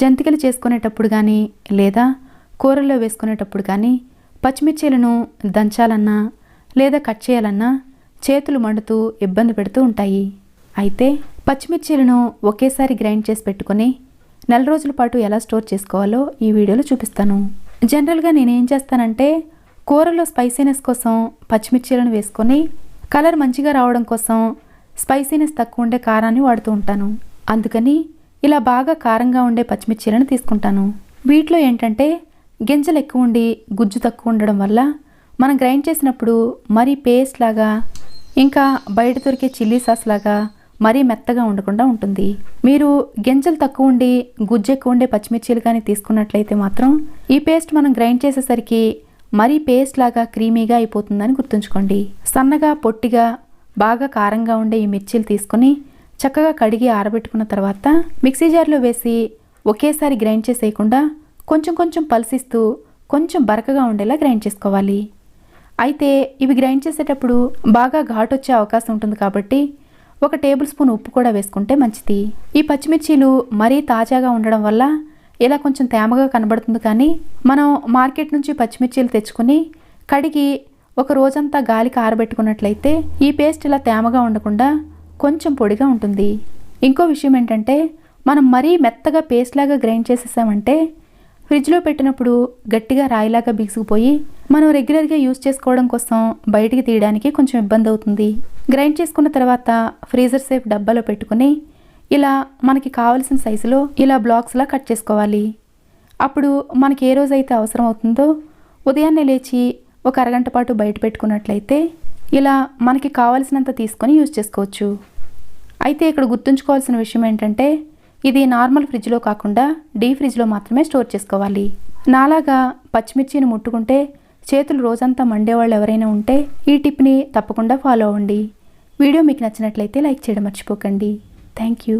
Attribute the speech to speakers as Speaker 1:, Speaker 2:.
Speaker 1: జంతికలు చేసుకునేటప్పుడు కానీ లేదా కూరల్లో వేసుకునేటప్పుడు కానీ పచ్చిమిర్చీలను దంచాలన్నా లేదా కట్ చేయాలన్నా చేతులు మండుతూ ఇబ్బంది పెడుతూ ఉంటాయి. అయితే పచ్చిమిర్చీలను ఒకేసారి గ్రైండ్ చేసి పెట్టుకొని నెల రోజుల పాటు ఎలా స్టోర్ చేసుకోవాలో ఈ వీడియోలో చూపిస్తాను. జనరల్గా నేనేం చేస్తానంటే కూరలో స్పైసీనెస్ కోసం పచ్చిమిర్చీలను వేసుకొని కలర్ మంచిగా రావడం కోసం స్పైసీనెస్ తక్కువ ఉండే కారాన్ని వాడుతూ ఉంటాను. అందుకని ఇలా బాగా కారంగా ఉండే పచ్చిమిర్చీలను తీసుకుంటాను. వీటిలో ఏంటంటే గింజలు ఎక్కువ ఉండి గుజ్జు తక్కువ ఉండడం వల్ల మనం గ్రైండ్ చేసినప్పుడు మరీ పేస్ట్ లాగా ఇంకా బయట దొరికే చిల్లీ సాస్ లాగా మరీ మెత్తగా ఉండకుండా ఉంటుంది. మీరు గింజలు తక్కువ ఉండి గుజ్జు ఎక్కువ ఉండే పచ్చిమిర్చీలు కానీ తీసుకున్నట్లయితే మాత్రం ఈ పేస్ట్ మనం గ్రైండ్ చేసేసరికి మరీ పేస్ట్ లాగా క్రీమీగా అయిపోతుందని గుర్తుంచుకోండి. సన్నగా పొట్టిగా బాగా కారంగా ఉండే ఈ మిర్చీలు తీసుకొని చక్కగా కడిగి ఆరబెట్టుకున్న తర్వాత మిక్సీ జార్లో వేసి ఒకేసారి గ్రైండ్ చేసేయకుండా కొంచెం కొంచెం పల్సిస్తూ కొంచెం బరకగా ఉండేలా గ్రైండ్ చేసుకోవాలి. అయితే ఇవి గ్రైండ్ చేసేటప్పుడు బాగా ఘాటు వచ్చే అవకాశం ఉంటుంది కాబట్టి ఒక టేబుల్ స్పూన్ ఉప్పు కూడా వేసుకుంటే మంచిది. ఈ పచ్చిమిర్చీలు మరీ తాజాగా ఉండడం వల్ల ఇలా కొంచెం తేమగా కనబడుతుంది కానీ మనం మార్కెట్ నుంచి పచ్చిమిర్చీలు తెచ్చుకొని కడిగి ఒక రోజంతా గాలికి ఆరబెట్టుకున్నట్లయితే ఈ పేస్ట్ ఇలా తేమగా ఉండకుండా కొంచెం పొడిగా ఉంటుంది. ఇంకో విషయం ఏంటంటే మనం మరీ మెత్తగా పేస్ట్ లాగా గ్రైండ్ చేసేసామంటే ఫ్రిడ్జ్లో పెట్టినప్పుడు గట్టిగా రాయిలాగా బిగుసుకుపోయి మనం రెగ్యులర్గా యూజ్ చేసుకోవడం కోసం బయటికి తీయడానికి కొంచెం ఇబ్బంది అవుతుంది. గ్రైండ్ చేసుకున్న తర్వాత ఫ్రీజర్ సేఫ్ డబ్బాలో పెట్టుకుని ఇలా మనకి కావలసిన సైజులో ఇలా బ్లాక్స్లా కట్ చేసుకోవాలి. అప్పుడు మనకి ఏ రోజైతే అవసరం అవుతుందో ఉదయాన్నే లేచి ఒక అరగంట పాటు బయట పెట్టుకున్నట్లయితే ఇలా మనకి కావలసినంత తీసుకొని యూజ్ చేసుకోవచ్చు. అయితే ఇక్కడ గుర్తుంచుకోవాల్సిన విషయం ఏంటంటే ఇది నార్మల్ ఫ్రిడ్జ్లో కాకుండా డీ ఫ్రిడ్జ్లో మాత్రమే స్టోర్ చేసుకోవాలి. నాలాగా పచ్చిమిర్చిని ముట్టుకుంటే చేతులు రోజంతా మండేవాళ్ళు ఎవరైనా ఉంటే ఈ టిప్ని తప్పకుండా ఫాలో అవ్వండి. వీడియో మీకు నచ్చినట్లయితే లైక్ చేయడం మర్చిపోకండి. Thank you